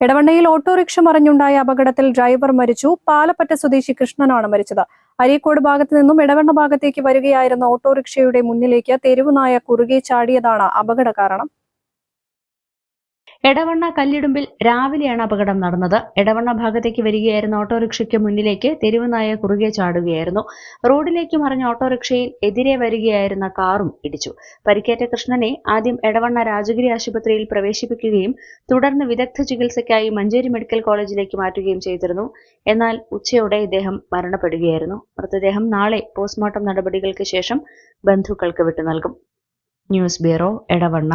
ഇടവണ്ണയിൽ autorickshaw മറിഞ്ഞുണ്ടായ അപകടത്തിൽ driver മരിച്ചു. പാലപ്പറ്റ സ്വദേശി കൃഷ്ണനാണ് മരിച്ചത്. അരീക്കോട് ഭാഗത്തു നിന്നും ഇടവണ്ണ ഭാഗത്തേക്ക് വരികയായിരുന്ന ഓട്ടോറിക്ഷയുടെ മുന്നിലേക്ക് തെരുവുനായ കുറുകെ ചാടിയതാണ് അപകട കാരണം. എടവണ്ണ കല്ലിടുമ്പിൽ രാവിലെയാണ് അപകടം നടന്നത്. എടവണ്ണ ഭാഗത്തേക്ക് വരികയായിരുന്ന ഓട്ടോറിക്ഷയ്ക്ക് മുന്നിലേക്ക് തെരുവുനായ കുറുകെ ചാടുകയായിരുന്നു. റോഡിലേക്ക് മറിഞ്ഞ ഓട്ടോറിക്ഷയിൽ എതിരെ വരികയായിരുന്ന കാറും ഇടിച്ചു. പരിക്കേറ്റ കൃഷ്ണനെ ആദ്യം എടവണ്ണ രാജഗിരി ആശുപത്രിയിൽ പ്രവേശിപ്പിക്കുകയും തുടർന്ന് വിദഗ്ധ ചികിത്സയ്ക്കായി മഞ്ചേരി മെഡിക്കൽ കോളേജിലേക്ക് മാറ്റുകയും ചെയ്തിരുന്നു. എന്നാൽ ഉച്ചയോടെ ഇദ്ദേഹം മരണപ്പെടുകയായിരുന്നു. മൃതദേഹം നാളെ പോസ്റ്റ്മോർട്ടം നടപടികൾക്ക് ശേഷം ബന്ധുക്കൾക്ക് വിട്ടു നൽകും news bureau Edavanna.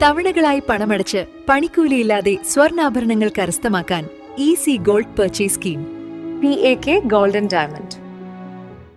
തവണകളായി പണമടച്ച് പണിക്കൂലിയില്ലാതെ സ്വർണാഭരണങ്ങൾ കരസ്ഥമാക്കാൻ easy gold purchase scheme P A K golden diamond